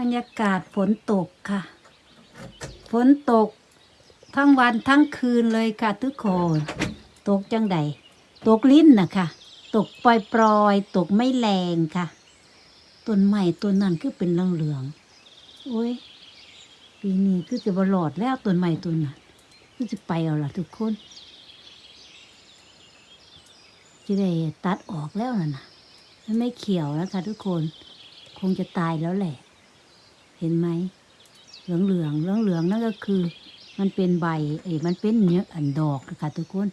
บรรยากาศฝนตกค่ะ ฝนตก ทั้งวันทั้งคืนเลยค่ะ ทุกคน ตกจังใด ตกลิ้นนะคะ ตกปล่อยปลอยๆ ตกไม่แรงค่ะ ต้นไม้ต้นนั้นคือเป็นเหลืองๆโอ้ย ปีนี้คือจะบลอดแล้วต้นไม้ต้นนั้นคือจะไปเอาล่ะทุกคนจะได้ตัดออกแล้วน่ะนะมันไม่เขียวแล้วค่ะทุกคน คงจะตายแล้วแหละ เห็นไหมเหลืองเหลืองเหลืองเหลืองๆนั่นก็คือ มันเป็นใบเอ้มันเป็นเนื้ออันดอกนะคะทุกคน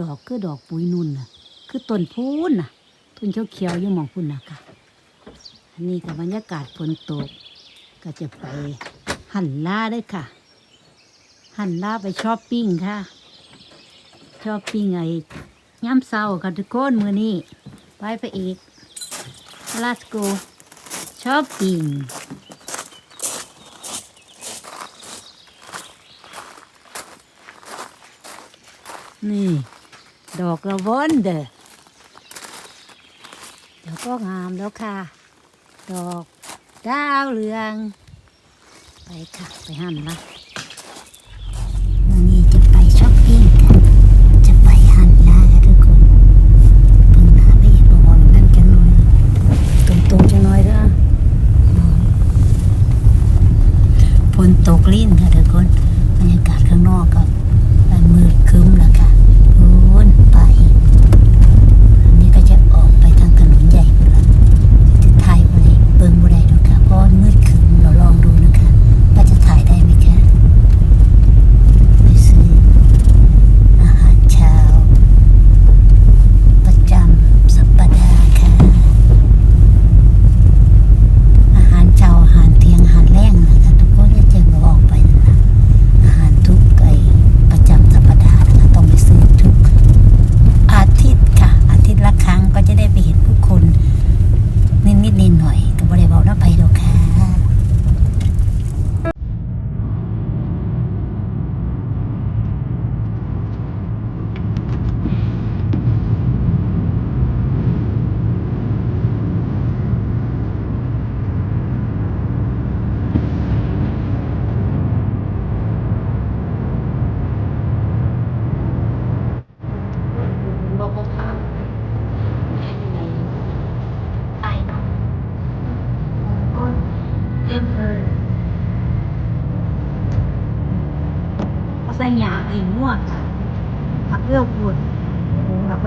ดอกคือดอกปุยนุ่นน่ะ คือต้นพูนน่ะต้นเขียวเขียวยังมองพุ่นนะคะอันนี้กับบรรยากาศฝนตก ก็จะไปหันล่าได้ค่ะ หันล่าไปช้อปปิ้งค่ะช้อปปิ้งไอ้ย่ำเศร้าค่ะทุกคนมือนี้ไปไปอีก let's go shopping นี่ ดอกละวอนเดอเดี๋ยวก็งามแล้วค่ะ ดอกดาวเรือง ไปค่ะ ไปหันนะวันนี้จะไปช้อปปิ้งกัน จะไปหันละค่ะทุกคนเพิ่งหนาไปอีกประวันนั่นจังหน่อยตรงตรงๆจังหน่อยเด้ออืมฝนตกลิ้นค่ะทุกคนบรรยากาศข้างนอกก็มืดครึ้มแล้วค่ะโอ้นไป อันนี้ก็จะออกไปทางถนนใหญ่ไปละจะถ่ายบ่ได้เบิ่งบ่ได้ดอกค่ะเพราะมันมืดครึ้มเราลองดูนะคะว่าจะถ่ายได้ไหมคะไปซื้ออาหารเช้า ประจำสัปดาห์ค่ะ อาหารเช้าอาหารเที่ยงอาหารแรงนะคะทุกคนก็จะบอกออกไปนั่นนะอาหารทุกไอประจำสัปดาห์นะคะต้องไปซื้อทุก อาทิตย์ค่ะ อาทิตย์ละครั้งก็จะได้ไปเห็นผู้คนนิดนิดนิดหน่อยๆก็บริบอกน้าไปดอกค่ะ บอกว่าถาม ไอ้น้อง ก้น เต็มเลยเขาใส่ยาไอ้ม่วงผักเลือกบุญผักไป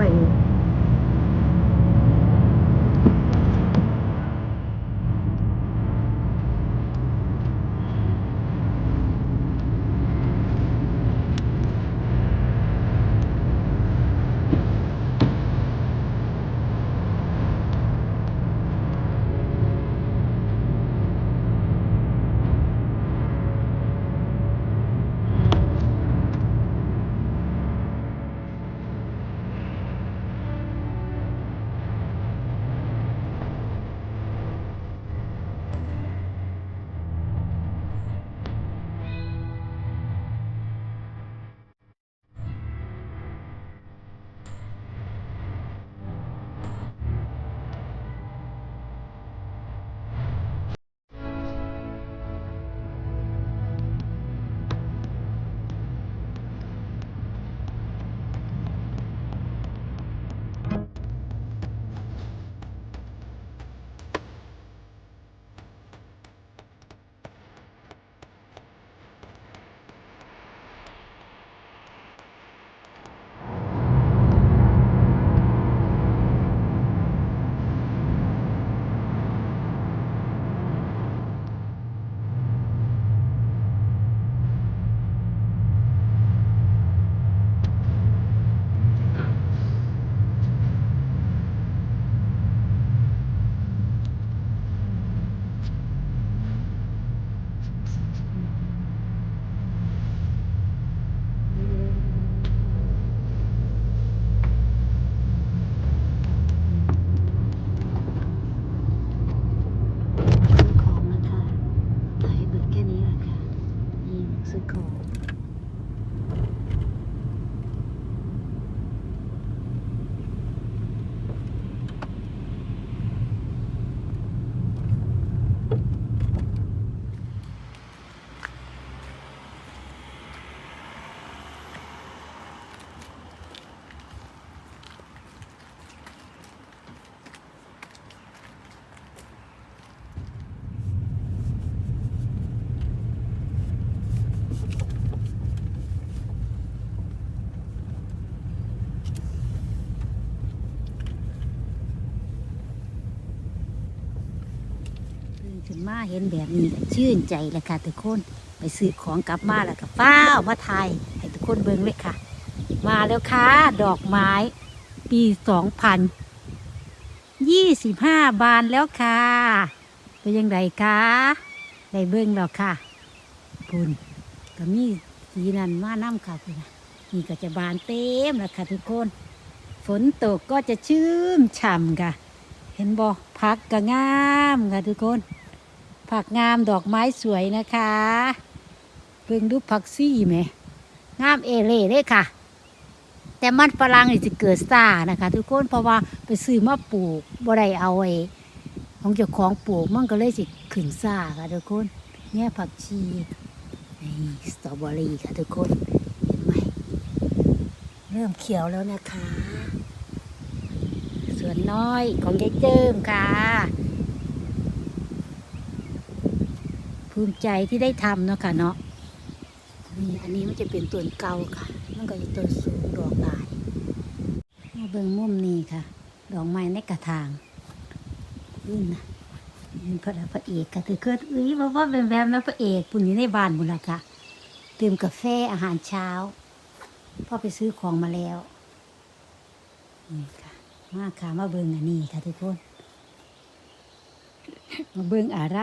มาเห็นแบบนี้ชื่นใจเลยค่ะทุกคนไปซื้อของกลับมาแล้วก็ฟ้าวมาถ่ายให้ทุกคนเบิ่งเลยค่ะ มาแล้วค่ะ ดอกไม้ปีสองพันยี่สิบห้าบานแล้วค่ะเป็นยังไงคะได้เบิ่งแล้วค่ะปุ่นก็มีสีนันมาน้ำค่ะคุณนะนี่ก็จะบานเต็มแล้วค่ะทุกคน ฝนตกก็จะชื่มฉ่ำค่ะ เห็นบ่พักก็งามค่ะทุกคน ผักงามดอกไม้สวยนะคะเบิ่งดูผักซี่ไหมงามเอเล่เลยค่ะ แต่มันฝรั่งนี่จะเกิดซ่านะคะ ทุกคนเพราะว่าไปซื้อมาปลูกบ่ได้เอาไอ้ของเจ้าของปลูกมันก็เลยสิขึ้นซ่าค่ะทุกคนเนี่ยผักชีนี่สตรอเบอรี่ค่ะทุกคนเห็นไหมเริ่มเขียวแล้วนะคะ ส่วนน้อยของยายเจิมค่ะ ภูมิใจที่ได้ทำเนาะค่ะเนาะนี่อันนี้มันจะเป็นต้นเก่าค่ะ มันก็จะต้นสูงดอกหลายมาเบิ่งมุมนี้ค่ะ ดอกไม้ในกระถางนี่นะนี่พระพระเอกค่ะถือเกิดอุ้ยบอกว่าเป็นแบบแล้วพระเอกปุ่นนี้ในบ้านบุญละค่ะดื่มกาแฟอาหารเช้าพ่อไปซื้อของมาแล้วนี่ค่ะมาค่ะมาเบิ่งอันนี้ค่ะทุกคน มาเบิ่งอะไร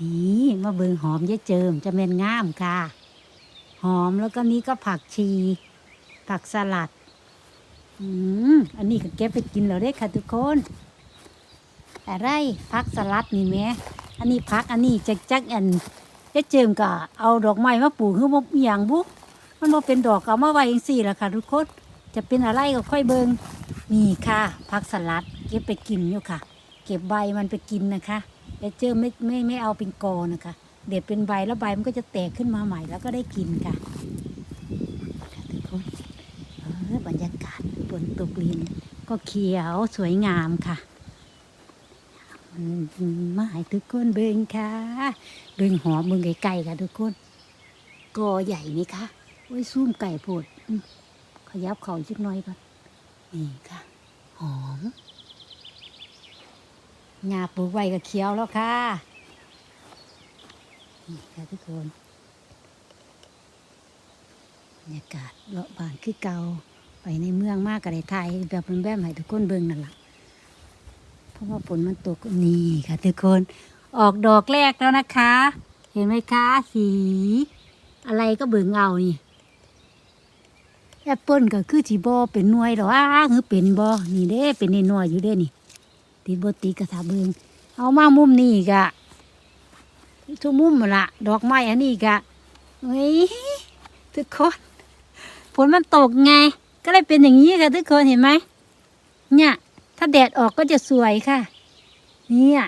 นี่มาเบิงหอมยายเจิมจะเป็นงามค่ะ หอมแล้วก็นี้ก็ผักชี ผักสลัด อืมอันนี้ก็เก็บไปกินแล้วได้ค่ะทุกคน อะไรผักสลัดนี่แหม่อันนี้ผักอันนี้จักจักอันยายเจิมก็เอาดอกไม้มาปลูกคือบ่อหย่างบุมันบ่เป็นดอกก็เอามาไว้จังซี่ล่ะค่ะทุกคนจะเป็นอะไรก็ค่อยเบิงนี่ค่ะผักสลัด เก็บไปกินอยู่ค่ะ เก็บใบมันไปกินนะคะ แต่เจอไม่ไม่ไม่เอาเป็นกอนะคะ เด็ดเป็นใบแล้วใบมันก็จะแตกขึ้นมาใหม่แล้วก็ได้กินค่ะทุกคนออบรรยากาศฝนตกลินก็เขียวสวยงามค่ะมาให้ทุกคนเบิงค่ะ เบิงหอมเบิงไก่ๆค่ะทุกคนกอใหญ่ไหมคะโอ้ยซุ่มไก่โพดขยับเขาอีกสักน่อยก่อนนี่ค่ะ หอม หญ้าปลูกไว้ก็เขียวแล้วค่ะนี่ค่ะทุกคนบรรยากาศเลาะบานคือเก่าไปในเมืองมากก็ได้ถ่ายแบบเป็นแบบให้ทุกคนเบิ่งนั่นแหละเพราะว่าฝนมันตกนี่ค่ะทุกคน ออกดอกแรกแล้วนะคะ เห็นไหมคะสี อะไรก็เบิ่งเอานี่แอปเปิ้ลก็คือจีบอเป็นหน่วยดออ้าคือเป็นบอนี่เด้เป็นใน้อยอยู่เด้นี่ ติดบติกระถาเบิงเอามามุมนี้กะทุกมุมหมดละดอกไม้อันนี้กะเฮ้ยทุกคนฝนมันตกไง ก็เลยเป็นอย่างนี้ค่ะทุกคนเห็นไหมเนี่ย ถ้าแดดออกก็จะสวยค่ะ เนี่ย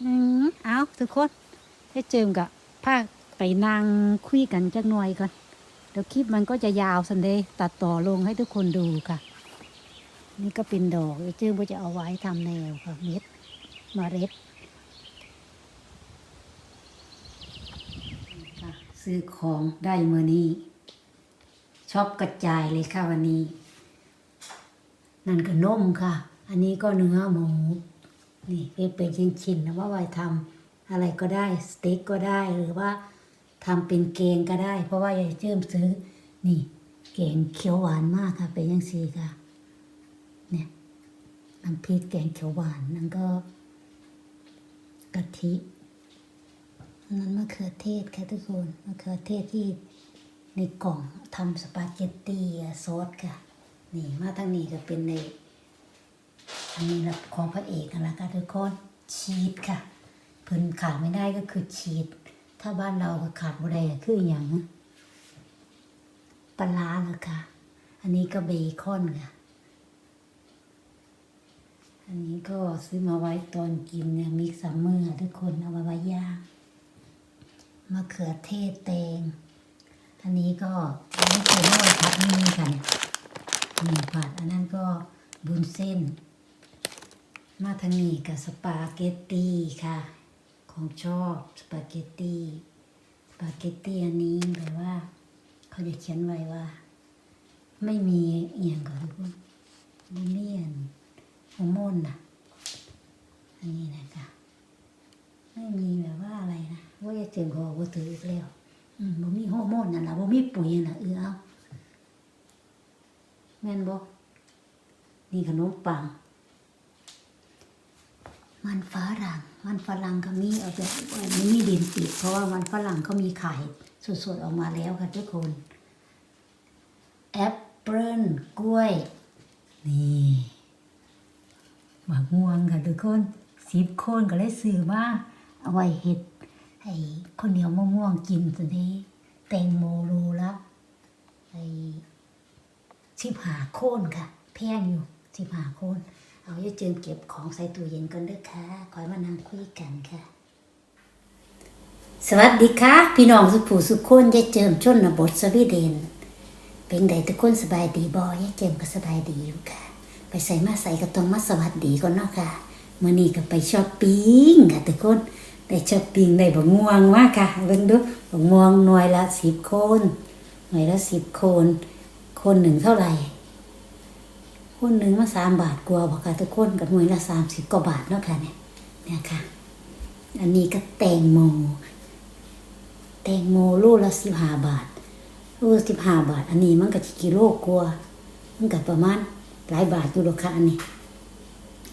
อืมเอาทุกคนให้เจิมกับพาไปนั่งคุยกันจักหน่อยก่อนเดี๋ยวคลิปมันก็จะยาวสันเดย์ตัดต่อลงให้ทุกคนดูค่ะ นี่ก็เป็นดอกเดี๋ยวเจื้อก็จะเอาไว้ทำแนวค่ะเม็ดเมาเร็ดซื้อของได้เมื่อนี้ชอบกระจายเลยค่ะวันนี้ นั่นก็นมค่ะ อันนี้ก็เนื้อหมูนี่เป็นเป็นชิ้นๆนะว่าไว้ทำอะไรก็ได้สเต็กก็ได้หรือว่าทำเป็นแกงก็ได้ เพราะว่ายายเจิ้มซื้อนี่แกงเขียวหวานมากค่ะเป็นยังซีค่ะ เนี่ยน้ำพริกแกงเขียวหวานนั่นก็กะทิอันนั้นมะเขือเทศค่ะทุกคนมะเขือเทศที่ในกล่องทำสปาเกตตี้ซอสค่ะ นี่มาทางนี้ก็เป็นในอันนี้นะของพระเอกกันละค่ะทุกคนชีสค่ะเพิ่นขาดไม่ได้ก็คือชีสถ้าบ้านเราก็ขาดบ่ได้คืออย่างปลาร้าละค่ะ อันนี้ก็เบคอนค่ะ อันนี้ก็ซื้อมาไว้ตอนกินเนี่ยมิกซัมเมอร์ทุกคนเอามาไว้ย่างมะเขือเทศแตง อันนี้ก็อันนี้คือน้อยพัดนี่ค่ะเนี่ยนี่ผัดอันนั้นก็บุญเส้น มาทางนี้กับสปาเกตตี้ค่ะ ของชอบสปาเกตตี้สปาเกตตี้อันนี้แบบว่า เขาจะเขียนไว้ว่า ไม่มีเอียงก่อนทุกคนบุเนียน ฮอร์โมนนะอันนี้นะคะไม่มีแบบว่าอะไรนะว่าจะเจ็บคอว่าถืออีกแล้วอืมบ่มีฮอร์โมนนั่นล่ะบ่มีปุ๋ยน่ะเออเอาแม่นบ่นี่ขนมปัง มันฝรั่ง มันฝรั่งก็มีเอาแบบมันมีดินติดเพราะว่ามันฝรั่งเขามีไข่สดๆออกมาแล้วค่ะทุกคน แอปเปิลกล้วย นี่ ม่วงค่ะทุกคนสิบคนก็เลยซื้อมาเอาไว้เห็ดให้คนเหนียวมะม่วงกินตัวนี้แตงโมโลละไอ้สิบหาโคนค่ะ แพงอยู่สิบหาโคนเอาอย่าเจิมเก็บของใส่ตู้เย็นก่อนเด้อค่ะคอยมานั่งคุยกันค่ะ สวัสดีค่ะ พี่น้องสุผูสุขคนยายเจิมชนบทสวีเดน เป็นไดทุกคนสบายดีบอยายเจิมก็สบายดีอยู่ค่ะ ไปใส่มาใส่ก็ต้องมาสวัสดีก่อนเนาะค่ะมื่อนี้ก็ไปช้อปปิ้งค่ะทุกคนได้ช้อปปิ้งได้บักม่วงมากค่ะเบิ่งดูบักม่วงหน่วยละสิบโคนหน่วยละสิบโคนโคนหนึ่งเท่าไหร่คนหนึ่งมาสามบาทกว่าบอกค่ะทุกคนกับหน่วยละสามสิบกว่าบาทเนาะค่ะเนี่ยเนี่ยค่ะ อันนี้ก็แตงโม แตงโมลูกละสิบห้าบาทลูกสิบห้าบาท อันนี้มันก็กิโลกว่ามันก็ประมาณ หลายบาทอยู่รอกค่ะอันนี้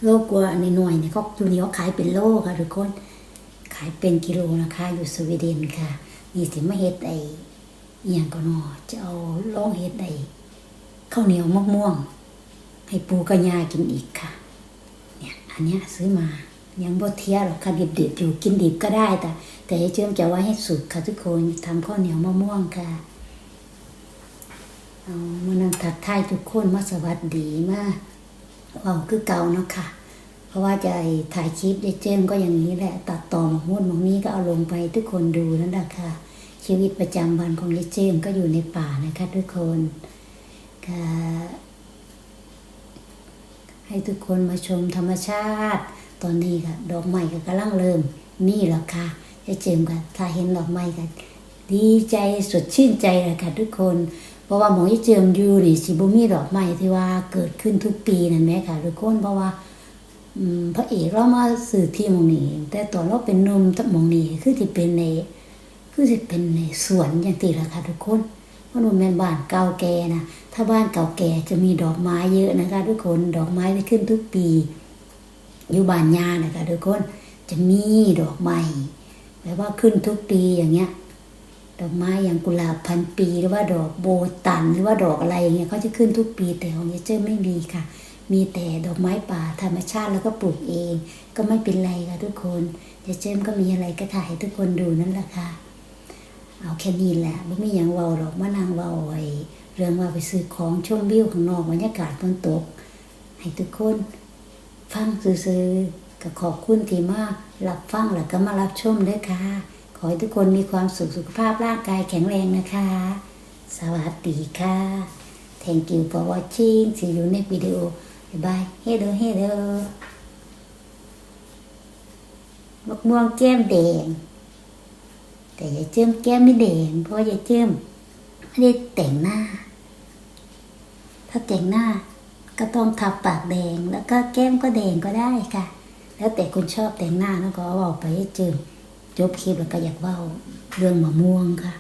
โลกว่าอันหน่วยเนี่ยเขาอยู่นี่เขาขายเป็นโลค่ะทุกคน ขายเป็นกิโลนะคะ อยู่สวีเดนค่ะนี่สิมาเฮ็ดไออย่างก็นอจะเอาลองเฮ็ดไอข้าวเหนียวมะม่วง ให้ปูกับยากินอีกค่ะ เนี่ยอันเนี้ยซื้อมายังบ่เทียหรอกค่ะดิบๆอยู่กินดิบก็ได้แต่แต่เชื่อมจะไว้ให้สุกค่ะทุกคนทำข้าวเหนียวมะม่วงค่ะ เอามานั่งทักทายทุกคนมาสวัสดีมาเว้าคือเก่าเนาะค่ะ เพราะว่าจะถ่ายคลิปได้เจมก็อย่างนี้แหละ ตัดต่อหมกมุ่นหมกนี้ก็เอาลงไปทุกคนดูนั่นแหละค่ะ ชีวิตประจำวันของยายเจมก็อยู่ในป่านะคะทุกคนค่ะให้ทุกคนมาชมธรรมชาติ ตอนนี้ค่ะ ดอกไม้ก็กำลังเริ่มนี่แหละค่ะจเจิมกันถ้าเห็นดอกไม้กันดีใจสดชื่นใจเลยค่ะทุกคน เพราะว่าหมอที่เจิมอยู่นี่สิบุมีดอกไม้ที่ว่าเกิดขึ้นทุกปีนั่นแหมค่ะทุกคนเพราะว่าพระเอกเรามาสื่อที่หมองนี้ แต่ตอนเราเป็นนมทั้งหมองนี้คือที่เป็นในคือสิเป็นในสวนอย่างตีละค่ะทุกคนเพราะหนูแม่นบ้านเก่าแก่นะถ้าบ้านเก่าแก่จะมีดอกไม้เยอะนะคะ ทุกคนดอกไม้ที่ขึ้นทุกปี อยู่บ้านยานะคะทุกคนจะมีดอกไม้แบบว่าขึ้นทุกปีอย่างเงี้ย ดอกไม้อย่างกุหลาบพันปีหรือว่าดอกโบตันหรือว่าดอกอะไรอย่างเงี้ยเขาจะขึ้นทุกปีแต่ของเยเจอร์ไม่มีค่ะ มีแต่ดอกไม้ป่าธรรมชาติแล้วก็ปลูกเอง ก็ไม่เป็นไรค่ะทุกคนเยเจอร์ก็มีอะไรก็ถ่ายให้ทุกคนดูนั่นแหละค่ะเอาแค่นี้แหละไม่มีอย่างเวาหรอกมานางเวาไว้เรื่องว่าไปซื้อของชมวิวข้างนอกบรรยากาศฝนตก ให้ทุกคน ฟังซื่อๆก็ขอบคุณที่มากรับฟังแล้วก็มารับชมด้วยค่ะ ขอให้ทุกคนมีความสุขสุขภาพร่างกายแข็งแรงนะคะ สวัสดีค่ะ Thank you for watching see you next video bye bye hello hello มะม่วงแก้มแดง แต่ยายเจิ้มแก้มไม่แดง เพราะยายเจิ้มไม่ได้แต่งหน้า ถ้าแต่งหน้าก็ต้องทับปากแดงแล้วก็แก้มก็แดงก็ได้ค่ะ แล้วแต่คุณชอบแต่งหน้าแล้วก็เอาไปให้เจิม จบคลิปแล้วก็อยากเว่าเรื่องมะม่วงค่ะ